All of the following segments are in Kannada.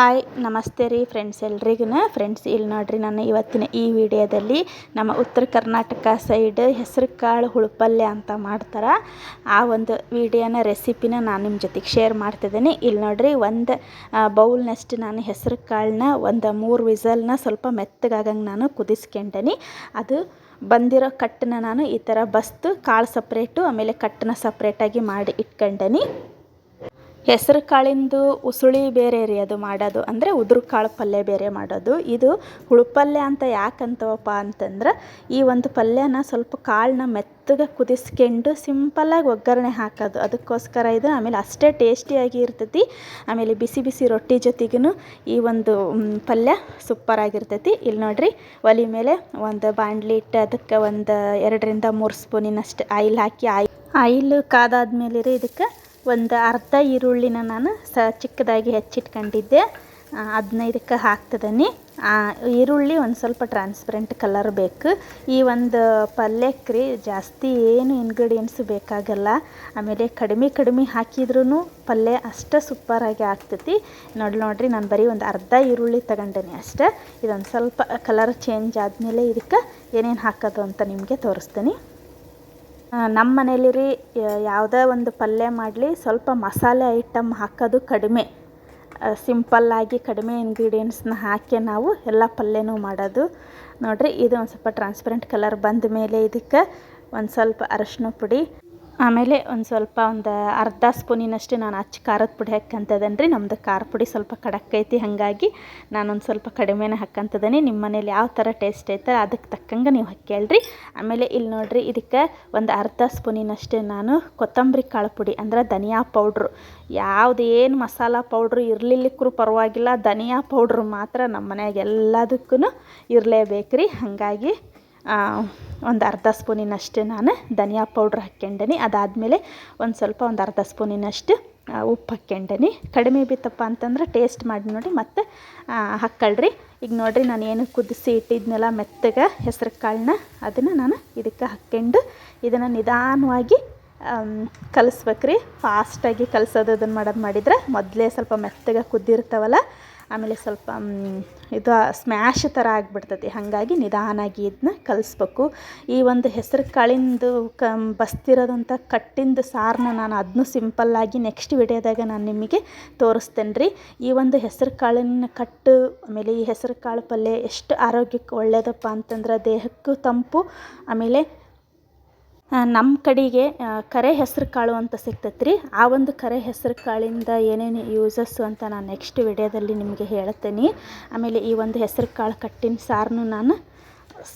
ಹಾಯ್, ನಮಸ್ತೆ ರೀ ಫ್ರೆಂಡ್ಸ್ ಎಲ್ರಿಗೂ ಫ್ರೆಂಡ್ಸ್ ಇಲ್ಲಿ ನೋಡ್ರಿ, ನಾನು ಇವತ್ತಿನ ಈ ವಿಡಿಯೋದಲ್ಲಿ ನಮ್ಮ ಉತ್ತರ ಕರ್ನಾಟಕ ಸೈಡ್ ಹೆಸರು ಕಾಳು ಹುಳುಪಲ್ಯ ಅಂತ ಮಾಡ್ತಾರೆ. ಆ ಒಂದು ವಿಡಿಯೋನ ರೆಸಿಪಿನ ನಾನು ನಿಮ್ಮ ಜೊತೆಗೆ ಶೇರ್ ಮಾಡ್ತಿದ್ದೀನಿ. ಇಲ್ಲಿ ನೋಡ್ರಿ, ಒಂದು ಬೌಲ್ನಷ್ಟು ನಾನು ಹೆಸರು ಕಾಳನ್ನ, ಒಂದು ಮೂರು ವಿಸಲ್ನ ಸ್ವಲ್ಪ ಮೆತ್ತಗಾಗಂಗೆ ನಾನು ಕುದಿಸ್ಕೊಂಡೇನಿ. ಅದು ಬಂದಿರೋ ಕಟ್ಟನ್ನ ನಾನು ಈ ಥರ ಬಸ್ತು ಕಾಳು ಸಪ್ರೇಟು ಆಮೇಲೆ ಕಟ್ಟನ್ನ ಸಪ್ರೇಟಾಗಿ ಮಾಡಿ ಇಟ್ಕೊಂಡೇನಿ. ಹೆಸರು ಕಾಳಿಂದು ಉಸುಳಿ ಬೇರೆ ರೀ ಅದು ಮಾಡೋದು. ಅಂದರೆ ಉದುರು ಕಾಳು ಪಲ್ಯ ಬೇರೆ ಮಾಡೋದು. ಇದು ಹುಳುಪಲ್ಯ ಅಂತ ಯಾಕಂತವಪ್ಪ ಅಂತಂದ್ರೆ ಈ ಒಂದು ಪಲ್ಯನ ಸ್ವಲ್ಪ ಕಾಳನ್ನ ಮೆತ್ತಗೆ ಕುದಿಸ್ಕೊಂಡು ಸಿಂಪಲ್ಲಾಗಿ ಒಗ್ಗರಣೆ ಹಾಕೋದು. ಅದಕ್ಕೋಸ್ಕರ ಇದು ಆಮೇಲೆ ಅಷ್ಟೇ ಟೇಸ್ಟಿಯಾಗಿ ಇರ್ತೈತಿ. ಆಮೇಲೆ ಬಿಸಿ ಬಿಸಿ ರೊಟ್ಟಿ ಜೊತೆಗೂ ಈ ಒಂದು ಪಲ್ಯ ಸೂಪರ್ ಆಗಿರ್ತೈತಿ ಇಲ್ಲಿ ನೋಡ್ರಿ ಒಲೆ ಮೇಲೆ ಒಂದು ಬಾಣಲಿ ಇಟ್ಟು ಅದಕ್ಕೆ ಒಂದು ಎರಡರಿಂದ ಮೂರು ಸ್ಪೂನಿನಷ್ಟು ಆಯಿಲ್ ಹಾಕಿ ಆಯಿಲ್ ಆಯಿಲ್ ಕಾದಾದ್ಮೇಲೆ ರೀ ಇದಕ್ಕೆ ಒಂದು ಅರ್ಧ ಈರುಳ್ಳಿನ ನಾನು ಸ ಚಿಕ್ಕದಾಗಿ ಹೆಚ್ಚಿಟ್ಕೊಂಡಿದ್ದೆ. ಅದನ್ನ ಇದಕ್ಕೆ ಈರುಳ್ಳಿ ಒಂದು ಸ್ವಲ್ಪ ಟ್ರಾನ್ಸ್ಪರೆಂಟ್ ಕಲರ್ ಬೇಕು. ಈ ಒಂದು ಪಲ್ಯಕ್ಕೆ ಜಾಸ್ತಿ ಏನು ಇಂಗ್ರೀಡಿಯೆಂಟ್ಸ್ ಬೇಕಾಗಲ್ಲ. ಆಮೇಲೆ ಕಡಿಮೆ ಕಡಿಮೆ ಹಾಕಿದ್ರೂ ಪಲ್ಯ ಅಷ್ಟು ಸೂಪರಾಗಿ ಆಗ್ತೈತಿ. ನೋಡಿ, ನೋಡಿರಿ, ನಾನು ಬರೀ ಒಂದು ಅರ್ಧ ಈರುಳ್ಳಿ ತಗೊಂಡೇನೆ ಅಷ್ಟೇ. ಇದೊಂದು ಸ್ವಲ್ಪ ಕಲರ್ ಚೇಂಜ್ ಆದಮೇಲೆ ಇದಕ್ಕೆ ಏನೇನು ಹಾಕೋದು ಅಂತ ನಿಮಗೆ ತೋರಿಸ್ತೀನಿ. ನಮ್ಮ ಮನೇಲಿ ರೀ ಯಾವುದೇ ಒಂದು ಪಲ್ಯ ಮಾಡಲಿ, ಸ್ವಲ್ಪ ಮಸಾಲೆ ಐಟಮ್ ಹಾಕೋದು ಕಡಿಮೆ. ಸಿಂಪಲ್ಲಾಗಿ ಕಡಿಮೆ ಇಂಗ್ರೀಡಿಯೆಂಟ್ಸ್ನ ಹಾಕಿ ನಾವು ಎಲ್ಲ ಪಲ್ಯನೂ ಮಾಡೋದು. ನೋಡಿರಿ, ಇದು ಒಂದು ಸ್ವಲ್ಪ ಟ್ರಾನ್ಸ್ಪರೆಂಟ್ ಕಲರ್ ಬಂದ ಮೇಲೆ ಇದಕ್ಕೆ ಒಂದು ಸ್ವಲ್ಪ ಅರಶಿನ ಪುಡಿ ಆಮೇಲೆ ಒಂದು ಸ್ವಲ್ಪ ಒಂದು ಅರ್ಧ ಸ್ಪೂನಿನಷ್ಟು ನಾನು ಅಚ್ಚ ಖಾರದ ಪುಡಿ ಹಾಕ್ಕಂತದೇನೆ ರೀ ನಮ್ಮದು ಖಾರ ಪುಡಿ ಸ್ವಲ್ಪ ಖಡಕ್ ಐತಿ, ಹಾಗಾಗಿ ನಾನೊಂದು ಸ್ವಲ್ಪ ಕಡಿಮೆನೇ ಹಾಕ್ಕಂತದೇನೆ. ನಿಮ್ಮ ಮನೇಲಿ ಯಾವ ಥರ ಟೇಸ್ಟ್ ಐತೆ ಅದಕ್ಕೆ ತಕ್ಕಂಗೆ ನೀವು ಹಾಕ್ಯಾಳ್ರಿ. ಆಮೇಲೆ ಇಲ್ಲಿ ನೋಡಿರಿ ಇದಕ್ಕೆ ಒಂದು ಅರ್ಧ ಸ್ಪೂನಿನಷ್ಟು ನಾನು ಕೊತ್ತಂಬರಿ ಕಾಳು ಪುಡಿ ಅಂದ್ರೆ ಧನಿಯಾ ಪೌಡ್ರು. ಯಾವುದೇನು ಮಸಾಲ ಪೌಡ್ರು ಇರಲಿಲ್ಲಕ್ಕೂ ಪರವಾಗಿಲ್ಲ, ಧನಿಯಾ ಪೌಡ್ರು ಮಾತ್ರ ನಮ್ಮ ಮನೆಯಾಗೆಲ್ಲದಕ್ಕೂ ಇರಲೇಬೇಕು ರೀ ಹಾಗಾಗಿ ಒಂದು ಅರ್ಧ ಸ್ಪೂನಿನಷ್ಟು ನಾನು ಧನಿಯಾ ಪೌಡ್ರ್ ಹಾಕ್ಕೊಂಡೇನಿ ಅದಾದಮೇಲೆ ಒಂದು ಸ್ವಲ್ಪ ಒಂದು ಅರ್ಧ ಸ್ಪೂನಿನಷ್ಟು ಉಪ್ಪು ಹಾಕ್ಕೊಂಡೇನಿ ಕಡಿಮೆ ಬಿತ್ತಪ್ಪ ಅಂತಂದ್ರೆ ಟೇಸ್ಟ್ ಮಾಡಿ ನೋಡಿ ಮತ್ತು ಹಾಕ್ಕೊಳ್ರಿ ಈಗ ನೋಡಿರಿ ನಾನು ಏನು ಕುದಿಸಿ ಇಟ್ಟಿದ್ನೆಲ್ಲ ಮೆತ್ತಗೆ ಹೆಸರು ಕಾಳನ್ನ, ಅದನ್ನು ನಾನು ಇದಕ್ಕೆ ಹಾಕ್ಕೊಂಡು ಇದನ್ನು ನಿಧಾನವಾಗಿ ಕಲಿಸ್ಬೇಕ್ರಿ. ಫಾಸ್ಟಾಗಿ ಕಲಸೋದು ಅದನ್ನು ಮಾಡೋದು ಮಾಡಿದರೆ ಮೊದಲೇ ಸ್ವಲ್ಪ ಮೆತ್ತಗೆ ಕುದ್ದಿರ್ತಾವಲ್ಲ ಆಮೇಲೆ ಸ್ವಲ್ಪ ಇದು ಸ್ಮ್ಯಾಶ್ ಥರ ಆಗಿಬಿಡ್ತೈತಿ. ಹಾಗಾಗಿ ನಿಧಾನಾಗಿ ಇದನ್ನ ಕಲಿಸ್ಬೇಕು. ಈ ಒಂದು ಹೆಸರು ಕಾಳಿಂದು ಕ, ಬಸ್ತಿರೋದಂಥ ಕಟ್ಟಿಂದ ಸಾರನ್ನ ನಾನು ಅದನ್ನೂ ಸಿಂಪಲ್ಲಾಗಿ ನೆಕ್ಸ್ಟ್ ವಿಡಿಯೋದಾಗ ನಾನು ನಿಮಗೆ ತೋರಿಸ್ತೇನೆ ರೀ ಈ ಒಂದು ಹೆಸರು ಕಾಳಿನ ಕಟ್ಟು, ಆಮೇಲೆ ಈ ಹೆಸರು ಕಾಳು ಪಲ್ಯ ಎಷ್ಟು ಆರೋಗ್ಯಕ್ಕೆ ಒಳ್ಳೆಯದಪ್ಪ ಅಂತಂದ್ರೆ ದೇಹಕ್ಕೂ ತಂಪು, ಆಮೇಲೆ ನಮ್ಮ ಕಡೆಗೆ ಕರೆ ಹೆಸ್ರು ಕಾಳು ಅಂತ ಸಿಗ್ತೈತೆ ರೀ ಆ ಒಂದು ಕರೆ ಹೆಸ್ರು ಕಾಳಿಂದ ಏನೇನು ಯೂಸಸ್ಸು ಅಂತ ನಾನು ನೆಕ್ಸ್ಟ್ ವಿಡಿಯೋದಲ್ಲಿ ನಿಮಗೆ ಹೇಳ್ತೀನಿ. ಆಮೇಲೆ ಈ ಒಂದು ಹೆಸ್ರು ಕಾಳು ಕಟ್ಟಿನ ಸಾರನ್ನು ನಾನು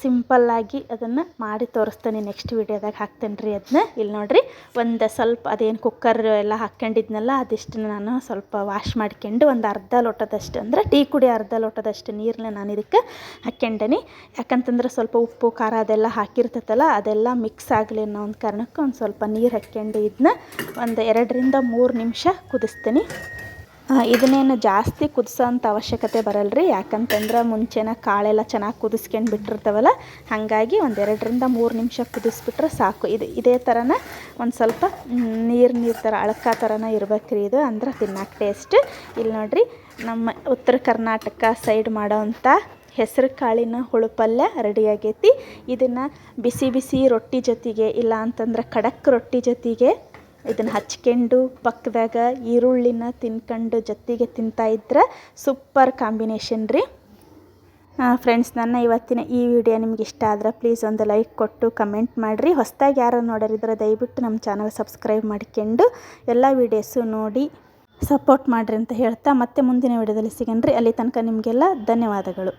ಸಿಂಪಲ್ಲಾಗಿ ಅದನ್ನು ಮಾಡಿ ತೋರಿಸ್ತೀನಿ. ನೆಕ್ಸ್ಟ್ ವೀಡಿಯೋದಾಗ ಹಾಕ್ತೇನೆ ರೀ ಅದನ್ನ ಇಲ್ಲಿ ನೋಡಿರಿ, ಒಂದು ಸ್ವಲ್ಪ ಅದೇನು ಕುಕ್ಕರ್ ಎಲ್ಲ ಹಾಕ್ಕೊಂಡಿದ್ನಲ್ಲ, ಅದಿಷ್ಟನ್ನು ನಾನು ಸ್ವಲ್ಪ ವಾಶ್ ಮಾಡ್ಕೊಂಡು ಒಂದು ಅರ್ಧ ಲೋಟದಷ್ಟು, ಅಂದರೆ ಟೀ ಕುಡಿ ಅರ್ಧ ಲೋಟದಷ್ಟು ನೀರನ್ನ ನಾನು ಇದಕ್ಕೆ ಹಾಕ್ಕೊಂಡೇನಿ. ಯಾಕಂತಂದ್ರೆ ಸ್ವಲ್ಪ ಉಪ್ಪು, ಖಾರ ಅದೆಲ್ಲ ಹಾಕಿರ್ತೈತಲ್ಲ, ಅದೆಲ್ಲ ಮಿಕ್ಸ್ ಆಗಲಿ ಅನ್ನೋ ಒಂದು ಕಾರಣಕ್ಕೆ ಒಂದು ಸ್ವಲ್ಪ ನೀರು ಹಾಕ್ಕೊಂಡು ಇದನ್ನ ಒಂದು ಎರಡರಿಂದ ಮೂರು ನಿಮಿಷ ಕುದಿಸ್ತೀನಿ. ಇದನ್ನೇನು ಜಾಸ್ತಿ ಕುದಿಸೋಂಥ ಅವಶ್ಯಕತೆ ಬರಲ್ಲ ರೀ ಯಾಕಂತಂದ್ರೆ ಮುಂಚೆನ ಕಾಳೆಲ್ಲ ಚೆನ್ನಾಗಿ ಕುದಿಸ್ಕೊಂಡು ಬಿಟ್ಟಿರ್ತಾವಲ್ಲ, ಹಾಗಾಗಿ ಒಂದು ಎರಡರಿಂದ ಮೂರು ನಿಮಿಷ ಕುದಿಸ್ಬಿಟ್ರೆ ಸಾಕು. ಇದು ಇದೇ ಥರನ ಒಂದು ಸ್ವಲ್ಪ ನೀರು ನೀರು ಥರ ಅಳಕ ಥರನ ಇರ್ಬೇಕು ಇದು ಅಂದ್ರೆ ತಿನ್ನಕ್ಕೆ ಟೇಸ್ಟ್ ಇಲ್ಲಿ ನೋಡಿರಿ, ನಮ್ಮ ಉತ್ತರ ಕರ್ನಾಟಕ ಸೈಡ್ ಮಾಡೋವಂಥ ಹೆಸರು ಕಾಳಿನ ಹುಳುಪಲ್ಯ ರೆಡಿ ರೆಡಿಯಾಗೈತಿ ಇದನ್ನು ಬಿಸಿ ಬಿಸಿ ರೊಟ್ಟಿ ಜೊತೆಗೆ ಇಲ್ಲ ಅಂತಂದ್ರೆ ಖಡಕ್ ರೊಟ್ಟಿ ಜೊತೆಗೆ ಇದನ್ನು ಹಚ್ಕೊಂಡು ಪಕ್ಕದಾಗ ಈರುಳ್ಳಿನ ತಿನ್ಕೊಂಡು ಜೊತೆಗೆ ತಿಂತಾಯಿದ್ರೆ ಸೂಪರ್ ಕಾಂಬಿನೇಷನ್ ರೀ. ಫ್ರೆಂಡ್ಸ್ ನನ್ನ ಇವತ್ತಿನ ಈ ವಿಡಿಯೋ ನಿಮ್ಗೆ ಇಷ್ಟ ಆದ್ರೆ ಪ್ಲೀಸ್ ಒಂದು ಲೈಕ್ ಕೊಟ್ಟು ಕಮೆಂಟ್ ಮಾಡಿರಿ. ಹೊಸದಾಗಿ ಯಾರು ನೋಡೋರಿದ್ರೆ ದಯವಿಟ್ಟು ನಮ್ಮ ಚಾನಲ್ ಸಬ್ಸ್ಕ್ರೈಬ್ ಮಾಡ್ಕೊಂಡು ಎಲ್ಲ ವಿಡಿಯೋಸು ನೋಡಿ ಸಪೋರ್ಟ್ ಮಾಡಿರಿ ಅಂತ ಹೇಳ್ತಾ ಮತ್ತೆ ಮುಂದಿನ ವಿಡಿಯೋದಲ್ಲಿ ಸಿಗನ್ರಿ. ಅಲ್ಲಿ ತನಕ ನಿಮಗೆಲ್ಲ ಧನ್ಯವಾದಗಳು.